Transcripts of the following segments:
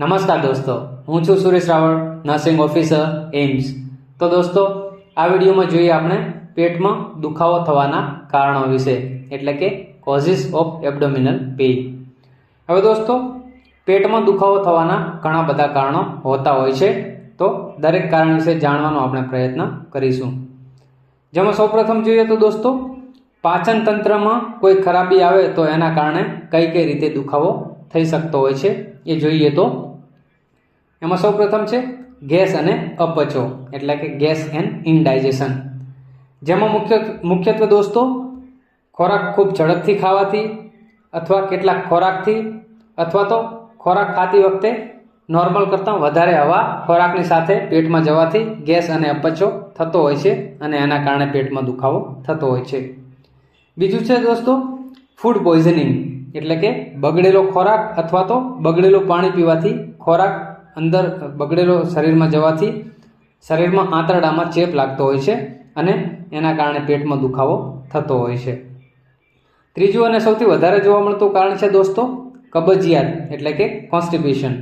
નમસ્કાર દોસ્તો, હું છું સુરેશ રાવળ નર્સિંગ ઓફિસર એમ્સ તો દોસ્તો, આ વિડીયોમાં જોઈએ આપણે પેટમાં દુખાવો થવાના કારણો વિશે, એટલે કે કોઝિસ ઓફ એબડોમિનલ પેઇન હવે દોસ્તો, પેટમાં દુખાવો થવાના ઘણા બધા કારણો હોતા હોય છે, તો દરેક કારણ વિશે જાણવાનો આપણે પ્રયત્ન કરીશું. જેમાં સૌપ્રથમ જોઈએ તો દોસ્તો, પાચન તંત્રમાં કોઈ ખરાબી આવે તો એના કારણે કઈ કઈ રીતે દુખાવો થઈ શકતો હોય છે, એ જોઈએ તો એમાં સૌપ્રથમ છે ગેસ અને અપચો, એટલે કે ગેસ એન્ડ ઇનડાઇજેશન જેમાં મુખ્ય મુખ્યત્વે દોસ્તો, ખોરાક ખૂબ ઝડપથી ખાવાથી અથવા કેટલાક ખોરાકથી અથવા તો ખોરાક ખાતી વખતે નોર્મલ કરતાં વધારે હવા ખોરાકની સાથે પેટમાં જવાથી ગેસ અને અપચો થતો હોય છે અને એના કારણે પેટમાં દુખાવો થતો હોય છે. બીજું છે દોસ્તો ફૂડ પોઈઝનિંગ એટલે કે બગડેલો ખોરાક અથવા તો બગડેલું પાણી પીવાથી ખોરાક અંદર બગડેલો શરીરમાં જવાથી શરીરમાં આંતરડામાં ચેપ લાગતો હોય છે અને એના કારણે પેટમાં દુખાવો થતો હોય છે. ત્રીજું અને સૌથી વધારે જોવા મળતું કારણ છે દોસ્તો, કબજિયાત એટલે કે કોન્સ્ટિપેશન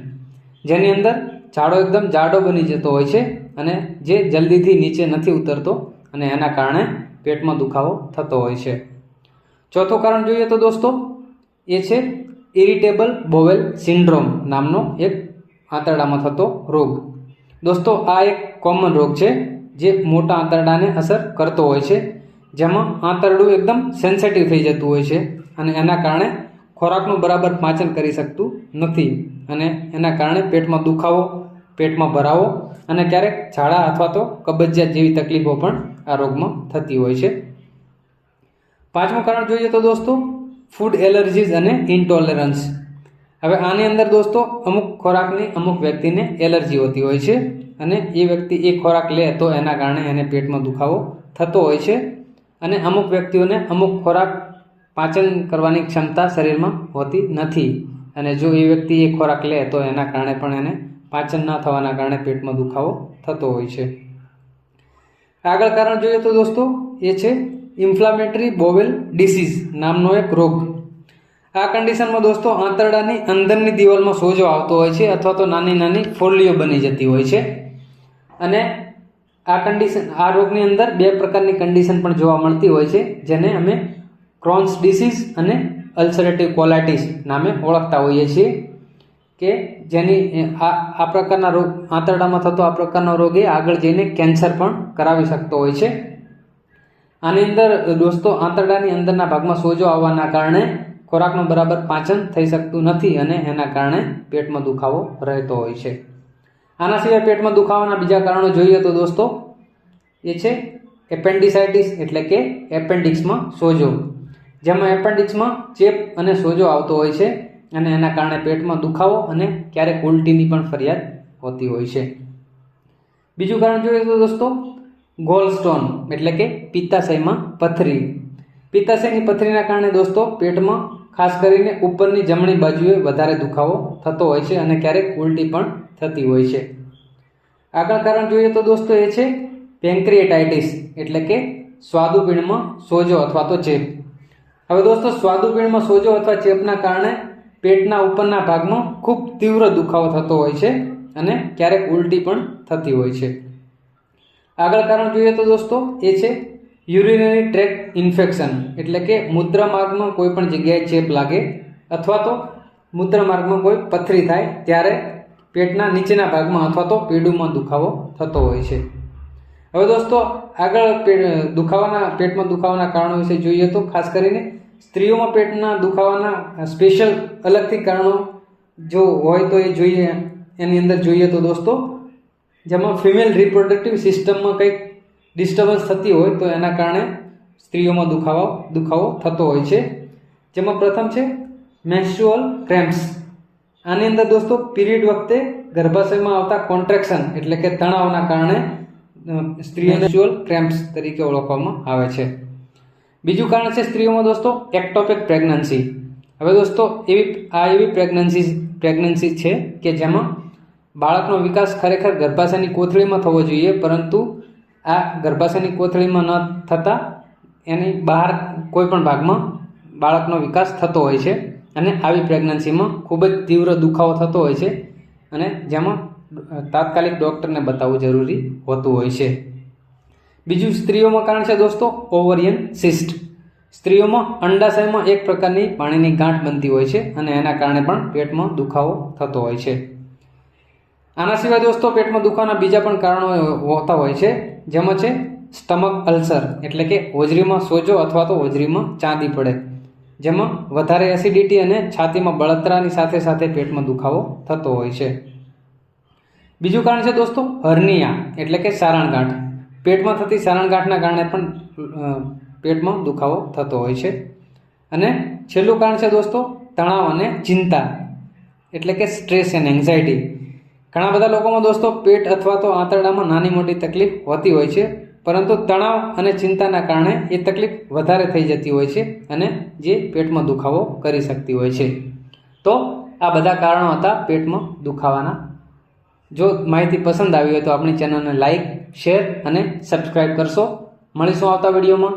જેની અંદર જાડો એકદમ જાડો બની જતો હોય છે અને જે જલ્દીથી નીચે નથી ઉતરતો અને એના કારણે પેટમાં દુખાવો થતો હોય છે. ચોથું કારણ જોઈએ તો દોસ્તો, એ છે ઇરિટેબલ બોવેલ સિન્ડ્રોમ નામનો એક આંતરડામાં થતો રોગ. દોસ્તો, આ એક કોમન રોગ છે જે મોટા આંતરડાને અસર કરતો હોય છે, જેમાં આંતરડું એકદમ સેન્સેટિવ થઈ જતું હોય છે અને એના કારણે ખોરાકનું બરાબર પાચન કરી શકતું નથી અને એના કારણે પેટમાં દુખાવો, પેટમાં ભરાવો અને ક્યારેક ઝાડા અથવા તો કબજિયાત જેવી તકલીફો પણ આ રોગમાં થતી હોય છે. પાંચમું કારણ જોઈએ તો દોસ્તો ફૂડ એલર્જીઝ અને ઇન્ટોલરન્સ હવે આની અંદર દોસ્તો, અમુક ખોરાકની અમુક વ્યક્તિને એલર્જી હોતી હોય છે અને એ વ્યક્તિ એ ખોરાક લે તો એના કારણે એને પેટમાં દુખાવો થતો હોય છે અને અમુક વ્યક્તિઓને અમુક ખોરાક પાચન કરવાની ક્ષમતા શરીરમાં હોતી નથી અને જો એ વ્યક્તિ એ ખોરાક લે તો એના કારણે પણ એને પાચન ન થવાના કારણે પેટમાં દુખાવો થતો હોય છે. આગળ કારણ જોઈએ તો દોસ્તો એ છે ઇન્ફ્લામેટરી બોવેલ ડિસીઝ નામનો એક રોગ. આ કન્ડિશનમાં દોસ્તો આંતરડાની અંદરની દિવાલમાં સોજો આવતો હોય છે અથવા તો નાની નાની ફોલ્લીઓ બની જતી હોય છે. અને આ કન્ડિશન આ રોગની અંદર બે પ્રકારની કન્ડિશન પણ જોવા મળતી હોય છે, જેને અમે ક્રોન્સ ડિસીઝ અને અલ્સરેટિવ કોલાઇટિસ નામે ઓળખતા હોઈએ છીએ, કે જેની આ આ પ્રકારના રોગ, આંતરડામાં થતો આ પ્રકારનો રોગ એ આગળ જઈને કેન્સર પણ કરાવી શકતો હોય છે. આની અંદર, દોસ્તો, આંતરડાની અંદરના ભાગમાં સોજો આવવાના કારણે ખોરાકનું બરાબર પાચન થઈ શકતું નથી અને એના કારણે પેટમાં દુખાવો રહેતો હોય છે. આના સિવાય પેટમાં દુખાવાના બીજા કારણો જોઈએ તો દોસ્તો, એ છે એપેન્ડિસાઇટિસ એટલે કે એપેન્ડિક્સમાં સોજો. જેમાં એપેન્ડિક્સમાં ચેપ અને સોજો આવતો હોય છે અને એના કારણે પેટમાં દુખાવો અને ક્યારેક ઉલટીની પણ ફરિયાદ હોતી હોય છે. બીજું કારણ જોઈએ તો દોસ્તો, ગોલસ્ટોન એટલે કે પિત્તાશયમાં પથરી. પિત્તાશયની પથરીના કારણે દોસ્તો, પેટમાં ખાસ કરીને ઉપરની જમણી બાજુએ વધારે દુખાવો થતો હોય છે અને ક્યારેક ઉલટી પણ થતી હોય છે. આગળ કારણ જોઈએ તો દોસ્તો એ છે પેન્ક્રિએટાઇટિસ, એટલે કે સ્વાદુપીણમાં સોજો અથવા તો ચેપ. હવે દોસ્તો સ્વાદુપીણમાં સોજો અથવા ચેપના કારણે પેટના ઉપરના ભાગમાં ખૂબ તીવ્ર દુખાવો થતો હોય છે અને ક્યારેક ઉલટી પણ થતી હોય છે. આગળ કારણ જોઈએ તો દોસ્તો એ છે યુરિનરી ટ્રેક ઇન્ફેક્શન, એટલે કે મૂત્રમાર્ગમાં કોઈ પણ જગ્યાએ ચેપ લાગે અથવા તો મૂત્રમાર્ગમાં કોઈ પથરી થાય ત્યારે પેટના નીચેના ભાગમાં અથવા તો પેડુમાં દુખાવો થતો હોય છે. હવે દોસ્તો, આગળ દુખાવાના, પેટમાં દુખાવાના કારણો વિશે જોઈએ તો ખાસ કરીને સ્ત્રીઓમાં પેટના દુખાવાના સ્પેશિયલ અલગથી કારણો જો હોય તો એ જોઈએ, એની અંદર જોઈએ તો દોસ્તો, જેમાં ફિમેલ રિપ્રોડક્ટિવ સિસ્ટમમાં કંઈક ડિસ્ટર્બન્સ થતી હોય તો એના કારણે સ્ત્રીઓમાં દુખાવો દુખાવો થતો હોય છે. જેમાં પ્રથમ છે મેન્સ્યુઅલ ક્રેમ્પ્સ આની અંદર દોસ્તો પીરિયડ વખતે ગર્ભાશયમાં આવતા કોન્ટ્રેક્શન એટલે કે તણાવના કારણે સ્ત્રીઓ મેન્સ્ટ્રુઅલ ક્રેમ્પ્સ તરીકે ઓળખવામાં આવે છે. બીજું કારણ છે સ્ત્રીઓમાં દોસ્તો એક્ટોપિક પ્રેગ્નન્સી હવે દોસ્તો એવી, આ એવી પ્રેગ્નન્સી પ્રેગ્નન્સી છે કે જેમાં બાળકનો વિકાસ ખરેખર ગર્ભાશયની કોથળીમાં થવો જોઈએ, પરંતુ આ ગર્ભાશયની કોથળીમાં ન થતાં એની બહાર કોઈ પણ ભાગમાં બાળકનો વિકાસ થતો હોય છે અને આવી પ્રેગ્નન્સીમાં ખૂબ જ તીવ્ર દુખાવો થતો હોય છે અને જેમાં તાત્કાલિક ડૉક્ટરને બતાવવું જરૂરી હોતું હોય છે. બીજું સ્ત્રીઓમાં કારણ છે દોસ્તો, ઓવરિયન સિસ્ટ. સ્ત્રીઓમાં અંડાશયમાં એક પ્રકારની પાણીની ગાંઠ બનતી હોય છે અને એના કારણે પણ પેટમાં દુખાવો થતો હોય છે. આના સિવાય દોસ્તો, પેટમાં દુખાવાના બીજા પણ કારણો હોતા હોય છે. જેમાં છે, સ્ટમક અલ્સર, એટલે કે હોજરીમાં સોજો અથવા તો હોજરીમાં ચાંદી પડે. જેમાં વધારે એસિડિટી અને છાતીમાં બળતરાની સાથે સાથે પેટમાં દુખાવો થતો હોય છે. બીજું કારણ છે દોસ્તો, હર્નિયા, એટલે કે સારણગાંઠ. પેટમાં થતી સારણગાંઠના કારણે પણ પેટમાં દુખાવો થતો હોય છે. અને છેલ્લું કારણ છે દોસ્તો, તણાવ અને ચિંતા, એટલે કે સ્ટ્રેસ એન્ડ એન્ઝાયટી ઘણા બધા લોકોમાં દોસ્તો પેટ અથવા તો આંતરડામાં નાની મોટી તકલીફ હોતી હોય છે, પરંતુ તણાવ અને ચિંતાના કારણે એ તકલીફ વધારે થઈ જતી હોય છે અને જે પેટમાં દુખાવો કરી શકતી હોય છે. તો આ બધા કારણો હતા પેટમાં દુખાવાના. જો માહિતી પસંદ આવી હોય તો આપણી ચેનલને લાઇક શેર અને સબસ્ક્રાઈબ કરશો. મળીશું આવતા વિડીયોમાં.